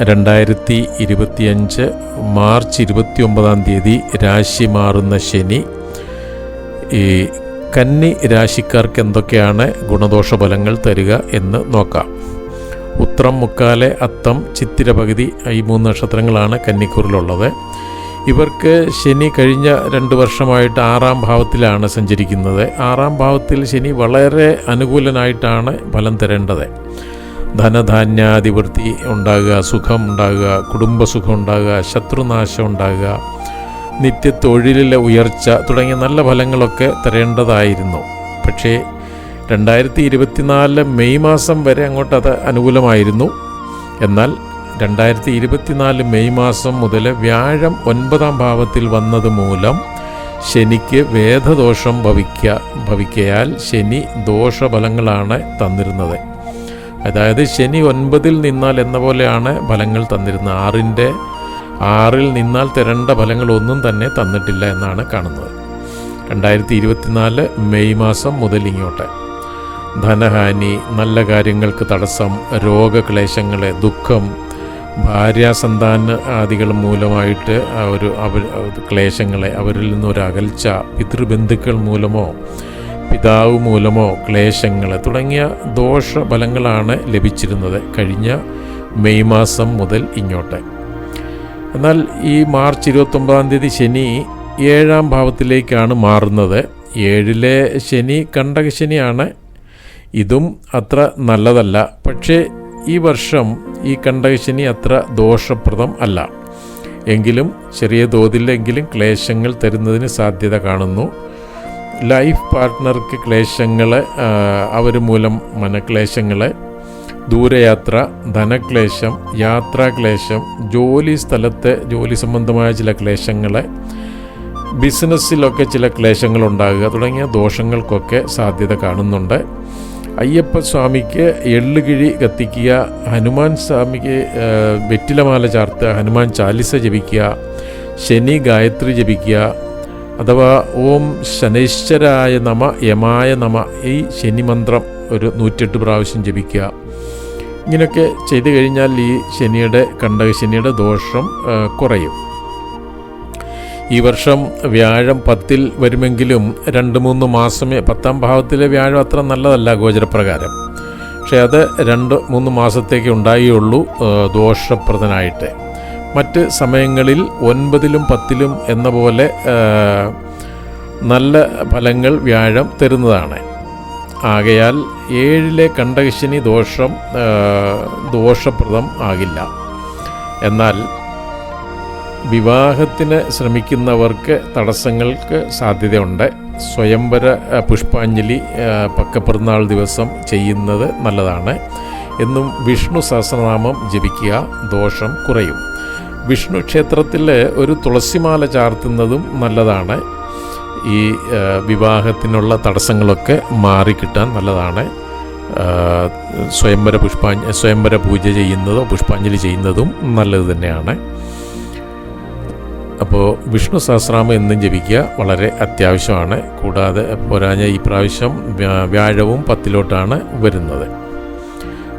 രണ്ടായിരത്തി ഇരുപത്തിയഞ്ച് മാർച്ച് ഇരുപത്തി ഒമ്പതാം തീയതി രാശി മാറുന്ന ശനി. ഈ കന്നി രാശിക്കാർക്ക് എന്തൊക്കെയാണ് ഗുണദോഷ ഫലങ്ങൾ തരിക എന്ന് നോക്കാം. ഉത്രം മുക്കാലെ അത്തം ചിത്തിര പകുതി ഈ മൂന്ന് നക്ഷത്രങ്ങളാണ് കന്നിക്കൂറിലുള്ളത്. ഇവർക്ക് ശനി കഴിഞ്ഞ രണ്ട് വർഷമായിട്ട് ആറാം ഭാവത്തിലാണ് സഞ്ചരിക്കുന്നത്. ആറാം ഭാവത്തിൽ ശനി വളരെ അനുകൂലനായിട്ടാണ് ഫലം തരേണ്ടത്. ധനധാന്യാധിപൃത്തി ഉണ്ടാകുക സുഖം ഉണ്ടാകുക കുടുംബസുഖം ഉണ്ടാകുക ശത്രുനാശം ഉണ്ടാകുക നിത്യ തൊഴിലിലെ ഉയർച്ച തുടങ്ങിയ നല്ല ഫലങ്ങളൊക്കെ തരേണ്ടതായിരുന്നു. പക്ഷേ രണ്ടായിരത്തി ഇരുപത്തിനാല് മെയ് മാസം വരെ അങ്ങോട്ട് അത് അനുകൂലമായിരുന്നു. എന്നാൽ രണ്ടായിരത്തി ഇരുപത്തിനാല് മെയ് മാസം മുതൽ വ്യാഴം ഒൻപതാം ഭാവത്തിൽ വന്നത് മൂലം ശനിക്ക് വേദദോഷം ഭവിക്ക ഭവിക്കയാൽ ശനി ദോഷഫലങ്ങളാണ് തന്നിരുന്നത്. അതായത് ശനി ഒൻപതിൽ നിന്നാൽ എന്ന പോലെയാണ് ഫലങ്ങൾ തന്നിരുന്നത്. ആറിന്റെ ആറിൽ നിന്നാൽ തരേണ്ട ഫലങ്ങളൊന്നും തന്നെ തന്നിട്ടില്ല എന്നാണ് കാണുന്നത്. രണ്ടായിരത്തി ഇരുപത്തിനാല് മെയ് മാസം മുതൽ ഇങ്ങോട്ട്. ധനഹാനി നല്ല കാര്യങ്ങൾക്ക് തടസ്സം രോഗക്ലേശങ്ങൾ ദുഃഖം ഭാര്യാസന്താന ആദികൾ മൂലമായിട്ട് ഒരു അവർ ക്ലേശങ്ങളെ അവരിൽ നിന്നൊരകൽച്ച പിതൃബന്ധുക്കൾ മൂലമോ പിതാവ് മൂലമോ ക്ലേശങ്ങൾ തുടങ്ങിയ ദോഷഫലങ്ങളാണ് ലഭിച്ചിരുന്നത് കഴിഞ്ഞ മെയ് മാസം മുതൽ ഇങ്ങോട്ട്. എന്നാൽ ഈ മാർച്ച് ഇരുപത്തൊമ്പതാം തീയതി ശനി ഏഴാം ഭാവത്തിലേക്കാണ് മാറുന്നത്. ഏഴിലെ ശനി കണ്ടകശനിയാണ്. ഇതും അത്ര നല്ലതല്ല. പക്ഷേ ഈ വർഷം ഈ കണ്ടകശനി അത്ര ദോഷപ്രദം അല്ല. എങ്കിലും ചെറിയ തോതിലെങ്കിലും ക്ലേശങ്ങൾ തരുന്നതിന് സാധ്യത കാണുന്നു. ലൈഫ് പാർട്ട്ണർക്ക് ക്ലേശങ്ങൾ അവർ മൂലം മനക്ലേശങ്ങൾ ദൂരയാത്ര ധനക്ലേശം യാത്രാക്ലേശം ജോലി സ്ഥലത്ത് ജോലി സംബന്ധമായ ചില ക്ലേശങ്ങൾ ബിസിനസ്സിലൊക്കെ ചില ക്ലേശങ്ങൾ ഉണ്ടാകുക തുടങ്ങിയ ദോഷങ്ങൾക്കൊക്കെ സാധ്യത കാണുന്നുണ്ട്. അയ്യപ്പ സ്വാമിക്ക് എള്ളുകിഴി കത്തിക്കുക ഹനുമാൻ സ്വാമിക്ക് വെറ്റിലമാല ചാർത്തുക ഹനുമാൻ ചാലിസ ജപിക്കുക ശനി ഗായത്രി ജപിക്കുക അഥവാ ഓം ശനൈശ്വരായ നമ യമായ നമ ഈ ശനി മന്ത്രം ഒരു നൂറ്റെട്ട് പ്രാവശ്യം ജപിക്കുക. ഇങ്ങനെയൊക്കെ ചെയ്തു കഴിഞ്ഞാൽ ഈ ശനിയുടെ കണ്ടക ശനിയുടെ ദോഷം കുറയും. ഈ വർഷം വ്യാഴം പത്തിൽ വരുമെങ്കിലും രണ്ട് മൂന്ന് മാസമേ പത്താം ഭാവത്തിലെ വ്യാഴം അത്ര നല്ലതല്ല ഗോചരപ്രകാരം. പക്ഷേ അത് രണ്ട് മൂന്ന് മാസത്തേക്ക് ഉണ്ടായുള്ളൂ ദോഷപ്രദനായിട്ട്. മറ്റ് സമയങ്ങളിൽ ഒൻപതിലും പത്തിലും എന്ന പോലെ നല്ല ഫലങ്ങൾ വ്യാഴം തരുന്നതാണ്. ആകയാൽ ഏഴിലെ കണ്ടകശിനി ദോഷം ദോഷപ്രദം ആകില്ല. എന്നാൽ വിവാഹത്തിന് ശ്രമിക്കുന്നവർക്ക് തടസ്സങ്ങൾക്ക് സാധ്യതയുണ്ട്. സ്വയംവര പുഷ്പാഞ്ജലി പക്കപ്പിറന്നാൾ ദിവസം ചെയ്യുന്നത് നല്ലതാണ്. എന്നും വിഷ്ണു സഹസ്രനാമം ജപിക്കുക ദോഷം കുറയും. വിഷ്ണു ക്ഷേത്രത്തിൽ ഒരു തുളസിമാല ചാർത്തുന്നതും നല്ലതാണ്. ഈ വിവാഹത്തിനുള്ള തടസ്സങ്ങളൊക്കെ മാറിക്കിട്ടാൻ നല്ലതാണ്. സ്വയംവര പുഷ്പാഞ്ജ സ്വയംവര പൂജ ചെയ്യുന്നതും പുഷ്പാഞ്ജലി ചെയ്യുന്നതും നല്ലത് തന്നെയാണ്. അപ്പോൾ വിഷ്ണു സഹസ്രാമം എന്നും ജപിക്കുക വളരെ അത്യാവശ്യമാണ്. കൂടാതെ പോരാഞ്ഞ ഈ പ്രാവശ്യം വ്യാഴവും പത്തിലോട്ടാണ് വരുന്നത്.